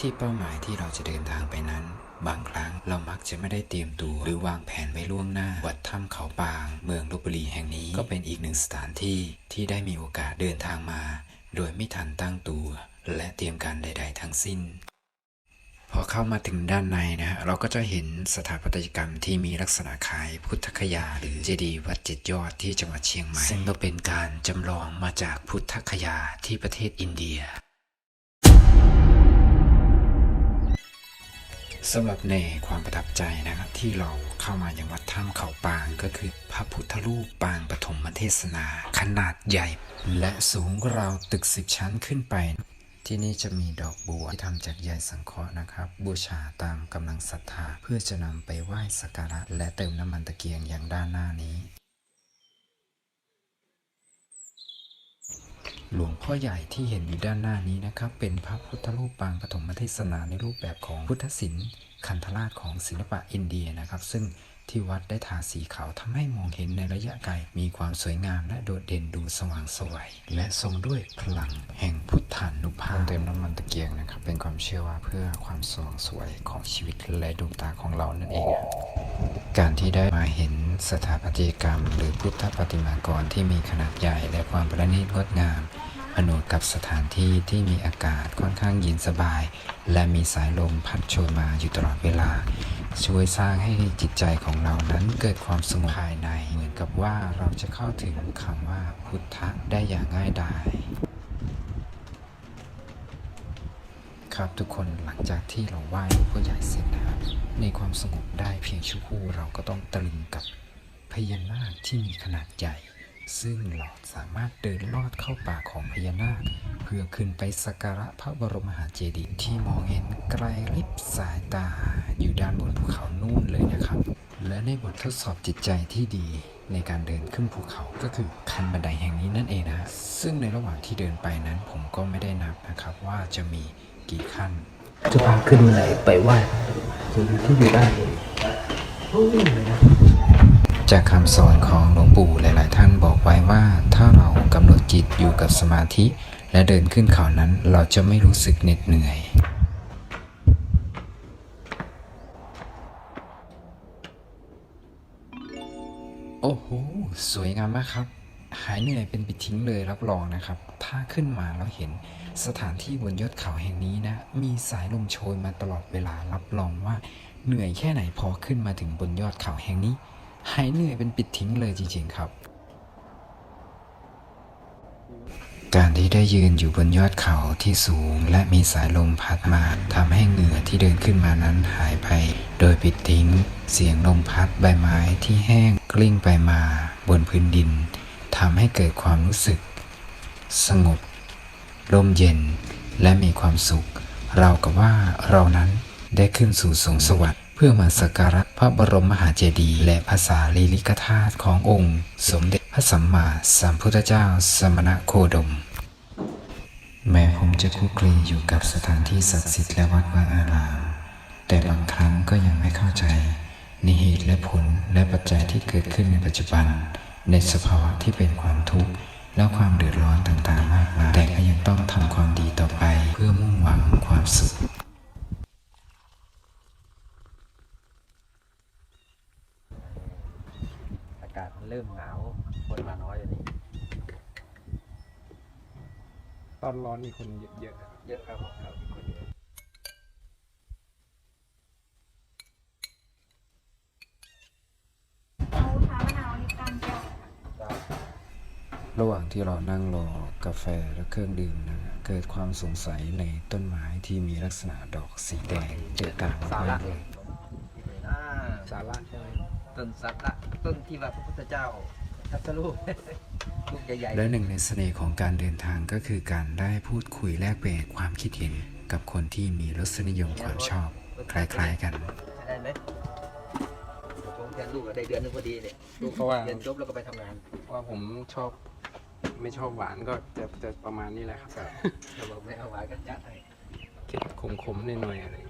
ที่เป้าหมายที่เราจะเดินทางไปนั้น บางครั้งเรามักจะไม่ได้เตรียมตัวหรือวางแผนไว้ล่วงหน้า วัดถ้ำเขาปาง เมืองลบบุรีแห่งนี้ก็เป็นอีกหนึ่งสถานที่ที่ได้มีโอกาสเดินทางมา โดยไม่ทันตั้งตัว และเตรียมการใด ๆ ทั้งสิ้นพอเข้ามาถึงด้านในนะฮะเราก็จะเห็นสถาปัตยกรรมที่มีลักษณะคล้ายพุทธคยา หรือเจดีย์วัดเจ็ดยอดที่จังหวัดเชียงใหม่ซึ่งก็เป็นการจำลองมาจากพุทธคยาที่ประเทศอินเดีย สำหรับในความประทับใจนะครับ ที่เราเข้ามาอย่างวัดถ้ำเขาปางก็คือ พระพุทธรูปปางปฐมเทศนา ขนาดใหญ่ และสูงราวตึกสิบชั้นขึ้นไป ที่นี่จะมีดอกบัวที่ทำจากใยสังเคราะห์นะครับ บูชาตามกำลังศรัทธาเพื่อจะนำไปไหว้สักการะ และเติมน้ำมันตะเกียงอย่างด้านหน้านี้ หลวงพ่อใหญ่ที่เห็นอยู่ด้านหน้านี้นะครับ เป็นพระพุทธรูปปางปฐมเทศนาในรูปแบบของพุทธศิลป์คันธราชของศิลปะอินเดียนะครับ ซึ่งที่วัดได้ทาสีขาวทำให้มองเห็นในระยะไกล มีความสวยงามและโดดเด่นดูสว่างสวยและทรงด้วยพลังแห่งพุทธานุภาพเติมน้ำมันตะเกียงนะครับ เป็นความเชื่อว่าเพื่อความสว่างสวยของชีวิตและดวงตาของเรานั่นเอง การที่ได้มาเห็น สถาปัตยกรรม หรือพุทธประติมากรที่มีขนาดใหญ่และความประณีตงดงามผนวกกับสถานที่ที่มีอากาศค่อนข้างเย็นสบาย และมีสายลมพัดโชยมาอยู่ตลอดเวลา ช่วยสร้างให้จิตใจของเรานั้นเกิดความสงบภายใน เหมือนกับว่าเราจะเข้าถึงคำว่าพุทธะได้อย่างง่ายดายครับทุกคนหลังจากที่เราไหว้หลวงพ่อใหญ่เสร็จนะครับในความสงบได้เพียงชั่วครู่เราก็ต้องตะลึงกับ พญานาคที่มีขนาดใหญ่ ซึ่งเราสามารถเดินลอดเข้าป่าของพญานาค เพื่อขึ้นไปสักการะพระบรมมหาเจดีย์ที่มองเห็นไกลลิบสายตาอยู่ด้านบนภูเขานู่นเลยนะครับ และในบททดสอบจิตใจที่ดีในการเดินขึ้นภูเขาก็คือคันบันไดแห่งนี้นั่นเองนะ ซึ่งในระหว่างที่เดินไปนั้นผมก็ไม่ได้นับนะครับว่าจะมีกี่ขั้น จะพาขึ้นไหนไปไหว้สิ่งที่อยู่ด้านบนโอ้ยเลยนะ จากคำสอนของหลวงปู่หลาย ๆ ท่านบอกไว้ว่าถ้าเรากำหนดจิตอยู่กับสมาธิ และเดินขึ้นเขานั้นเราจะไม่รู้สึกเหน็ดเหนื่อยโอ้โห สวยงามมากครับ หายเหนื่อยเป็นปิดทิ้งเลยรับรองนะครับ ถ้าขึ้นมาแล้วเห็นสถานที่บนยอดเขาแห่งนี้นะ มีสายลมโชยมาตลอดเวลารับรองว่า เหนื่อยแค่ไหนพอขึ้นมาถึงบนยอดเขาแห่งนี้ หายเหนื่อยเป็นปิดทิ้งเลยจริงๆครับ การที่ได้ยืนอยู่บนยอดเขาที่สูงและมีสายลมพัดมาทำให้เหงื่อที่เดินขึ้นมานั้นหายไป โดยปิดทิ้ง เสียงลมพัดใบไม้ที่แห้งกลิ้งไปมาบนพื้นดินทำให้เกิดความรู้สึก สงบร่มเย็นและมีความสุข เรากับว่าเรานั้นได้ขึ้นสู่สวงสวรรค์ พื่อมาสักการะพระบรมมหาเจดีย์และภาษาลีลิกธาตุขององค์ สมเด็จพระสัมมาสัมพุทธเจ้าสมณะโคดม แม้ผมจะคุกคลีอยู่กับสถานที่ศักดิ์สิทธิ์และวัดวาอาราม แต่บางครั้งก็ยังไม่เข้าใจในเหตุและผลและปัจจัยที่เกิดขึ้นในปัจจุบัน ในสภาวะที่เป็นความทุกข์และความเดือดร้อนต่างๆมากมายแต่ก็ยังต้องทำความดีต่อไป เพื่อมุ่งหวังความสุข อากาศมันเริ่มหนาว คนมาน้อยอย่างนี้ตอนร้อนมีคนเยอะๆครับเยอะครับผมครับคนเยอะเอาชามะนาวนี่กลางแก้วค่ะระหว่างที่เรานั่งรอกาแฟและเครื่องดื่มนะเกิดความสงสัยในต้นไม้ที่มีลักษณะดอกสีแดงเจือจางสาระมากๆเลย อ่าสาระใช่ไหมต้นสักละต้นที่ว่าพระพุทธเจ้า ทัตรูปลูกใหญ่ๆและหนึ่งในเสน่ห์ของการเดินทางก็คือการได้พูดคุยแลกเปลี่ยนความคิดเห็นกับคนที่มีรสนิยมความชอบ คล้ายๆกันใช่ได้ไหมผมแทนลูกอะได้เดือนหนึงพอดีเนี่ยลูกเพราะว่า เรียนจบแล้วก็ไปทำงานว่าผมชอบไม่ชอบหวานก็จะจะประมาณนี้แหละครับ เราบอกไม่เอาหวานกันจัดให้เก็บขมๆหน่อยๆอะไรอย่างเงี้ย